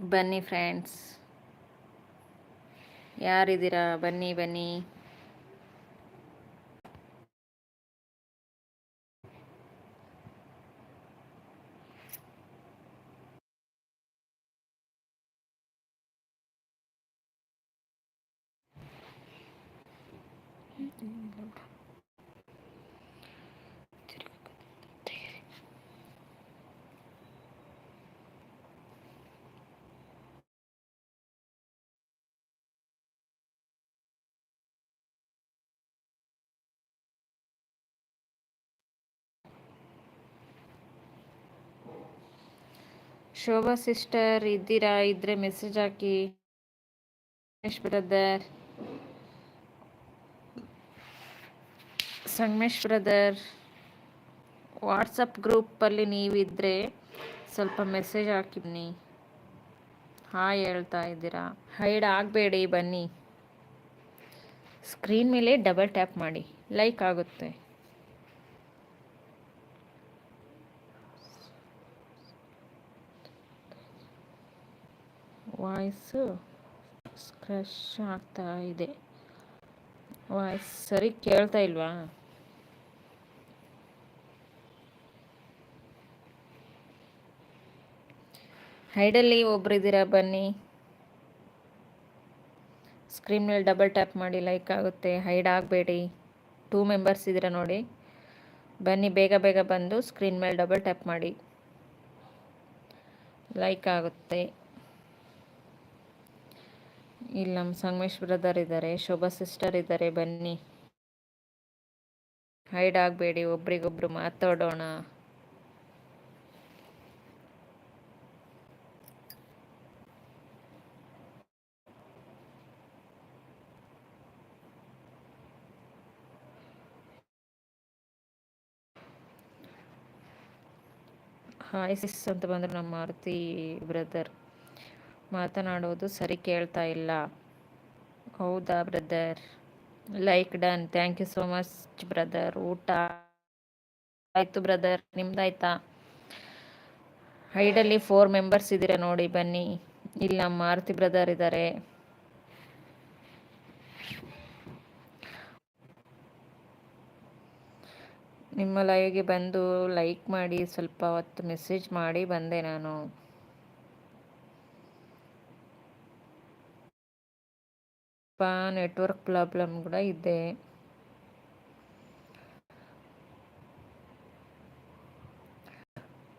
ಬನ್ನಿ ಫ್ರೆಂಡ್ಸ್ ಯಾರಿದ್ದೀರಾ? ಬನ್ನಿ ಬನ್ನಿ. ಶೋಭಾ ಸಿಸ್ಟರ್ ಇದ್ದೀರಾ? ಇದ್ರೆ ಮೆಸೇಜ್ ಹಾಕಿ. Sangamesh brother Sangamesh brother WhatsApp ಗ್ರೂಪಲ್ಲಿ ನೀವಿದ್ರೆ ಸ್ವಲ್ಪ ಮೆಸೇಜ್ ಹಾಕಿದ್ನಿ ಹಾಯ್ ಹೇಳ್ತಾ ಇದ್ದೀರಾ? ಹೈಡ್ ಆಗಬೇಡಿ ಬನ್ನಿ. ಸ್ಕ್ರೀನ್ ಮೇಲೆ ಡಬಲ್ ಟ್ಯಾಪ್ ಮಾಡಿ. ಲೈಕ್ ಆಗುತ್ತೆ. ವಾಯ್ಸು ಸ್ಕ್ರಶ್ ಆಗ್ತಾ ಇದೆ. ವಾಯ್ಸ್ ಸರಿ ಕೇಳ್ತಾ ಇಲ್ವಾ? ಹೈಡಲ್ಲಿ ಒಬ್ಬರಿದ್ದೀರಾ ಬನ್ನಿ. ಸ್ಕ್ರೀನ್ ಮೇಲೆ ಡಬಲ್ ಟ್ಯಾಪ್ ಮಾಡಿ ಲೈಕ್ ಆಗುತ್ತೆ. ಹೈಡ್ ಆಗಬೇಡಿ. ಟೂ ಮೆಂಬರ್ಸ್ ಇದ್ದೀರಾ ನೋಡಿ. ಬನ್ನಿ, ಬೇಗ ಬೇಗ ಬಂದು ಸ್ಕ್ರೀನ್ ಮೇಲೆ ಡಬಲ್ ಟ್ಯಾಪ್ ಮಾಡಿ. ಲೈಕ್ ಆಗುತ್ತೆ. ಇಲ್ಲಿ ನಮ್ಮ ಸಂಗಮೇಶ್ ಬ್ರದರ್ ಇದ್ದಾರೆ ಶೋಭಾ ಸಿಸ್ಟರ್ ಇದ್ದಾರೆ ಬನ್ನಿ. ಹೈಡ್ ಆಗಬೇಡಿ, ಒಬ್ರಿಗೊಬ್ರು ಮಾತಾಡೋಣ. ಹಾಯ್ ಸಿಸ್ ಅಂತ ಬಂದರು ನಮ್ಮ ಮಾರುತಿ ಬ್ರದರ್ ಮಾತನಾಡೋದು ಸರಿ ಕೇಳ್ತಾ ಇಲ್ಲ. ಹೌದಾ brother? Like done. Thank you so much brother. ಊಟ ಆಯಿತು ಬ್ರದರ್. ನಿಮ್ದಾಯ್ತಾ? ಹೈಡಲ್ಲಿ ಫೋರ್ ಮೆಂಬರ್ಸ್ ಇದ್ದೀರಾ ನೋಡಿ ಬನ್ನಿ. ಇಲ್ಲಿ, ಮಾರುತಿ ಬ್ರದರ್ ಇದ್ದಾರೆ. ನಿಮ್ಮ ಲೈವ್ಗೆ ಬಂದು ಲೈಕ್ ಮಾಡಿ, ಸ್ವಲ್ಪ ಹೊತ್ತು ಮೆಸೇಜ್ ಮಾಡಿ ಬಂದೆ ನಾನು. ನೆಟ್ವರ್ಕ್ ಪ್ರಾಬ್ಲಮ್ ಕೂಡ ಇದೆ.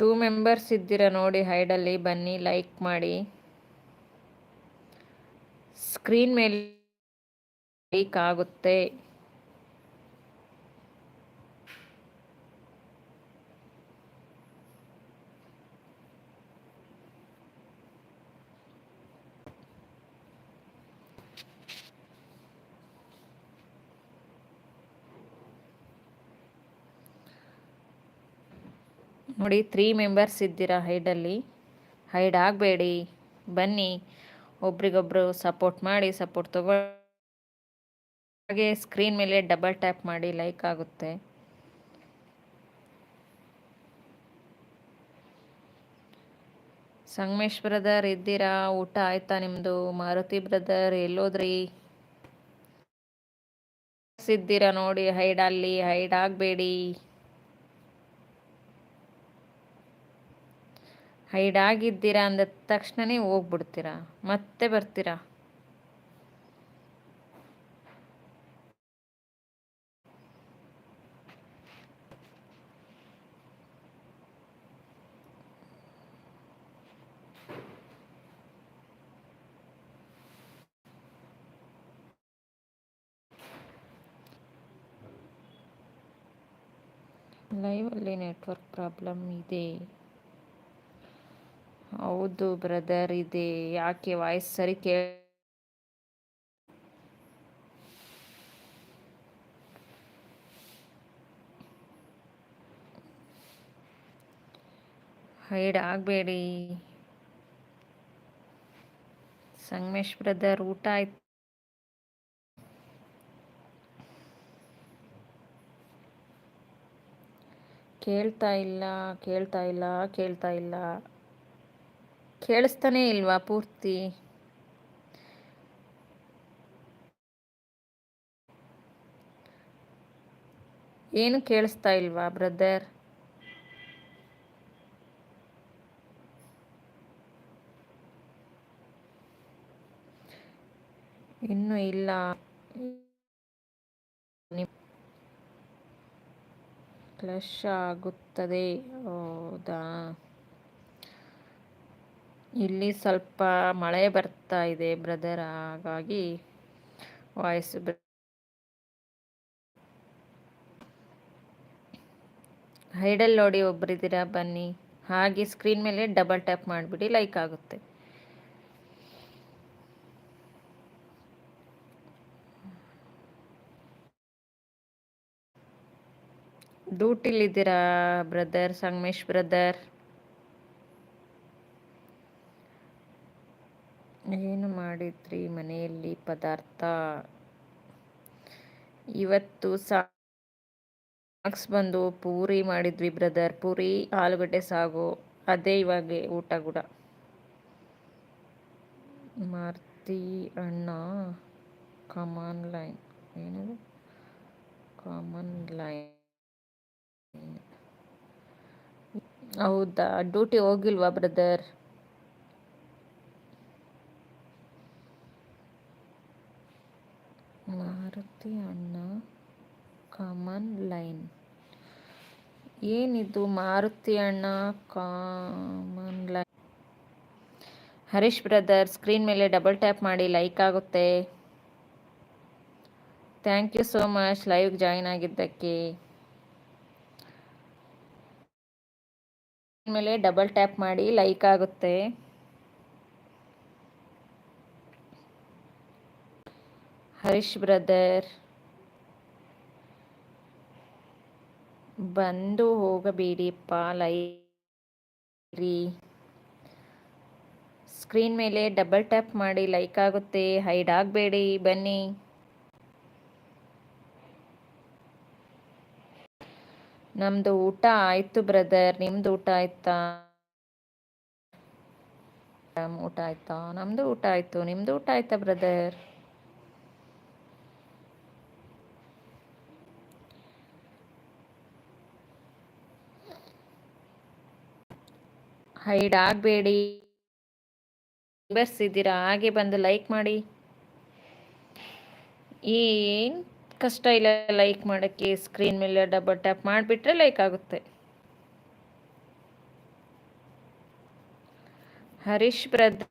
ಟೂ ಮೆಂಬರ್ಸ್ ಇದ್ದೀರಾ ನೋಡಿ ಹೈಡಲ್ಲಿ ಬನ್ನಿ, ಲೈಕ್ ಮಾಡಿ. ಸ್ಕ್ರೀನ್ ಮೇಲೆ ಲೈಕ್ ಆಗುತ್ತೆ. ನೋಡಿ ತ್ರೀ ಮೆಂಬರ್ಸ್ ಇದ್ದೀರಾ ಹೈಡಲ್ಲಿ ಹೈಡ್ ಆಗಬೇಡಿ. ಬನ್ನಿ. ಒಬ್ರಿಗೊಬ್ರು ಸಪೋರ್ಟ್ ಮಾಡಿ ಸಪೋರ್ಟ್ ತಗೋ ಹಾಗೆ ಸ್ಕ್ರೀನ್ ಮೇಲೆ ಡಬಲ್ ಟ್ಯಾಪ್ ಮಾಡಿ ಲೈಕ್ ಆಗುತ್ತೆ. ಸಂಗಮೇಶ್ ಬ್ರದರ್ ಇದ್ದೀರಾ? ಊಟ ಆಯ್ತಾ ನಿಮ್ಮದು ಮಾರುತಿ ಬ್ರದರ್ ಎಲ್ಲೋದ್ರಿ? ಇದ್ದೀರಾ ನೋಡಿ ಹೈಡ್ ಅಲ್ಲಿ ಹೈಡ್ ಆಗಬೇಡಿ. ಹೈಡ್ ಆಗಿದ್ದೀರಾ ಅಂದ ತಕ್ಷಣನೇ ಹೋಗ್ಬಿಡ್ತೀರಾ? ಮತ್ತೆ ಬರ್ತೀರಾ? ಲೈವಲ್ಲಿ ನೆಟ್ವರ್ಕ್ ಪ್ರಾಬ್ಲಮ್ ಇದೆ. ಹೌದು ಬ್ರದರ್, ಇದೆ. ಯಾಕೆ ವಾಯ್ಸ್ ಸರಿ ಕೇ ಹೈಡ್ ಆಗಬೇಡಿ. ಸಂಗಮೇಶ್ ಬ್ರದರ್, ಊಟ ಆಯ್ತು. ಕೇಳ್ತಾ ಇಲ್ಲ ಕೇಳ್ತಾ ಇಲ್ಲ ಕೇಳ್ತಾ ಇಲ್ಲ. ಕೇಳಿಸ್ತಾನೆ ಇಲ್ವಾ ಪೂರ್ತಿ? ಏನು ಕೇಳಿಸ್ತಾ ಇಲ್ವಾ ಬ್ರದರ್? ಇನ್ನು ಇಲ್ಲ. ಕ್ಲಶ್ ಆಗುತ್ತದೆ. ಹೌದಾ? ಇಲ್ಲಿ ಸ್ವಲ್ಪ ಮಳೆ ಬರ್ತಾ ಇದೆ ಬ್ರದರ್ ಹಾಗಾಗಿ ವಾಯ್ಸ್ ಹೈಡಲ್ ನೋಡಿ ಒಬ್ಬರಿದ್ದೀರಾ ಬನ್ನಿ. ಹಾಗೆ ಸ್ಕ್ರೀನ್ ಮೇಲೆ ಡಬಲ್ ಟ್ಯಾಪ್ ಮಾಡಿಬಿಡಿ ಲೈಕ್ ಆಗುತ್ತೆ. ಡ್ಯೂಟಿಲಿದ್ದೀರಾ ಬ್ರದರ್ ಸಂಗಮೇಶ್ ಬ್ರದರ್ ಏನು ಮಾಡಿದ್ರಿ ಮನೆಯಲ್ಲಿ ಪದಾರ್ಥ? ಇವತ್ತು ಸಾಕ್ಸ್ ಬಂದು ಪೂರಿ ಮಾಡಿದ್ವಿ ಬ್ರದರ್ ಪೂರಿ, ಆಲೂಗಡ್ಡೆ ಸಾಗು, ಅದೇ ಇವಾಗ ಊಟ ಕೂಡ. ಮಾರ್ತಿ ಅಣ್ಣ ಕಾಮನ್ ಲೈನ್ ಏನದು? ಕಾಮನ್ ಲೈನ್ ಹೌದಾ? ಡ್ಯೂಟಿ ಹೋಗಿಲ್ವಾ ಬ್ರದರ್ ಅಣ್ಣ ಕಾಮನ್ ಲೈನ್. ಏನಿದು ಮಾರುತಿ ಅಣ್ಣ? Common line. Harish brother screen ಮೇಲೆ ಡಬಲ್ ಟ್ಯಾಪ್ ಮಾಡಿ ಲೈಕ್ ಆಗುತ್ತೆ. Thank you so much live join ಆಗಿದ್ದಕ್ಕೆ. ಮೇಲೆ ಡಬಲ್ ಟ್ಯಾಪ್ ಮಾಡಿ ಲೈಕ್ ಆಗುತ್ತೆ. ಹರೀಶ್ ಬ್ರದರ್. ಬಂದು ಹೋಗಬೇಡಿಪ್ಪ ಲೈರಿ. ಸ್ಕ್ರೀನ್ ಮೇಲೆ ಡಬಲ್ ಟ್ಯಾಪ್ ಮಾಡಿ ಲೈಕ್ ಆಗುತ್ತೆ, ಹೈಡ್ ಆಗಬೇಡಿ, ಬನ್ನಿ. ನಮ್ದು ಊಟ ಆಯ್ತು ಬ್ರದರ್, ನಿಮ್ದು ಊಟ ಆಯ್ತಾ? ಊಟ ಆಯ್ತಾ? ನಮ್ದು ಊಟ ಆಯ್ತು, ನಿಮ್ದು ಊಟ ಆಯ್ತಾ ಬ್ರದರ್? ಹೈಡ್ ಆಗಬೇಡಿ ಇದ್ದೀರಾ ಹಾಗೆ ಬಂದು ಲೈಕ್ ಮಾಡಿ. ಏನು ಕಷ್ಟ ಇಲ್ಲ ಲೈಕ್ ಮಾಡೋಕ್ಕೆ ಸ್ಕ್ರೀನ್ ಮೇಲೆ ಡಬಲ್ ಟ್ಯಾಪ್ ಮಾಡಿಬಿಟ್ರೆ ಲೈಕ್ ಆಗುತ್ತೆ. ಹರೀಶ್ ಬ್ರದರ್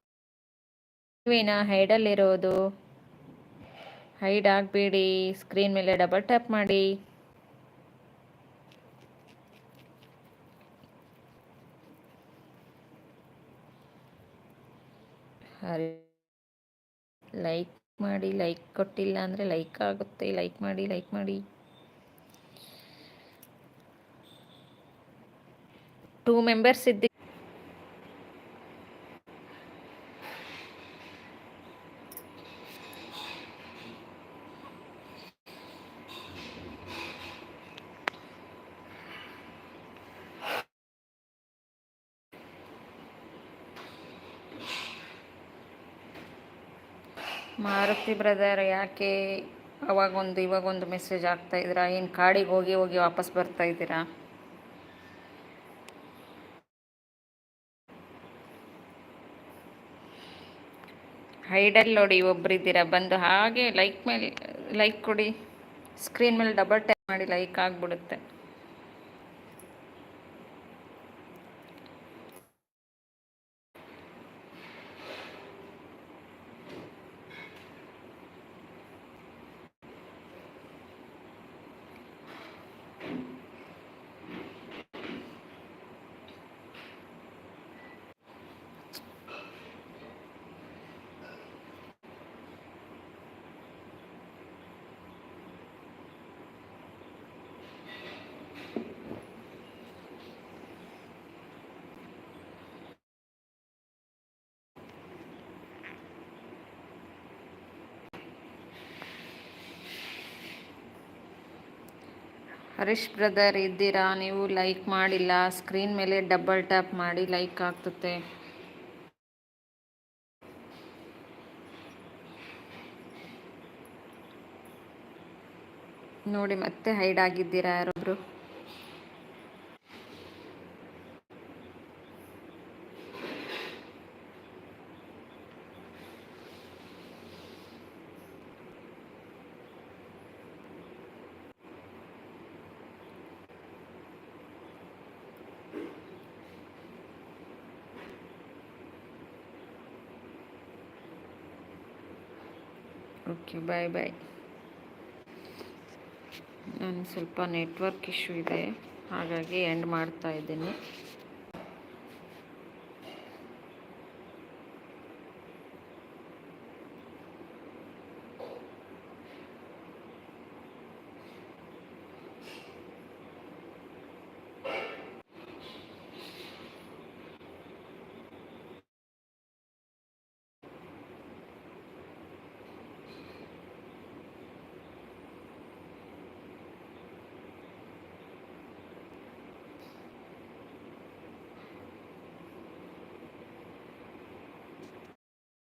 ಹೈಡಲ್ಲಿರೋದು ಹೈಡ್ ಆಗಬೇಡಿ ಸ್ಕ್ರೀನ್ ಮೇಲೆ ಡಬಲ್ ಟ್ಯಾಪ್ ಮಾಡಿ. ಲೈಕ್ ಮಾಡಿ ಲೈಕ್ ಕೊಟ್ಟಿಲ್ಲ ಅಂದರೆ ಲೈಕ್ ಆಗುತ್ತೆ. ಲೈಕ್ ಮಾಡಿ ಲೈಕ್ ಮಾಡಿ. ಟೂ ಮೆಂಬರ್ಸ್ ಇದ್ದಿ ಮಾರುತಿ ಬ್ರದರ್, ಯಾಕೆ ಅವಾಗೊಂದು, ಇವಾಗೊಂದು ಮೆಸೇಜ್ ಆಗ್ತಾ ಇದ್ದೀರಾ? ಏನು ಕಾಡಿಗೆ ಹೋಗಿ ಹೋಗಿ ವಾಪಸ್ ಬರ್ತಾ ಇದ್ದೀರಾ? ಹೈಡಲ್ ನೋಡಿ ಒಬ್ಬರಿದ್ದೀರಾ ಬಂದು ಹಾಗೆ ಲೈಕ್ ಮೇಲೆ ಲೈಕ್ ಕೊಡಿ. ಸ್ಕ್ರೀನ್ ಮೇಲೆ ಡಬಲ್ ಟ್ಯಾಪ್ ಮಾಡಿ ಲೈಕ್ ಆಗಿಬಿಡುತ್ತೆ. ಹರೀಶ್ ಬ್ರದರ್ ಇದ್ದೀರಾ? ನೀವು ಲೈಕ್ ಮಾಡಿಲ್ಲ. ಸ್ಕ್ರೀನ್ ಮೇಲೆ ಡಬಲ್ ಟ್ಯಾಪ್ ಮಾಡಿ ಲೈಕ್ ಆಗ್ತತೆ ನೋಡಿ, ಮತ್ತೆ ಹೈಡ್ ಆಗಿದ್ದೀರಾ ಯಾರೊಬ್ರು? ಓಕೆ ಬಾಯ್ ಬಾಯ್ ನಾನು ಸ್ವಲ್ಪ ನೆಟ್ವರ್ಕ್ ಇಶ್ಯೂ ಇದೆ. ಹಾಗಾಗಿ ಎಂಡ್ ಮಾಡ್ತಾ ಇದ್ದೀನಿ.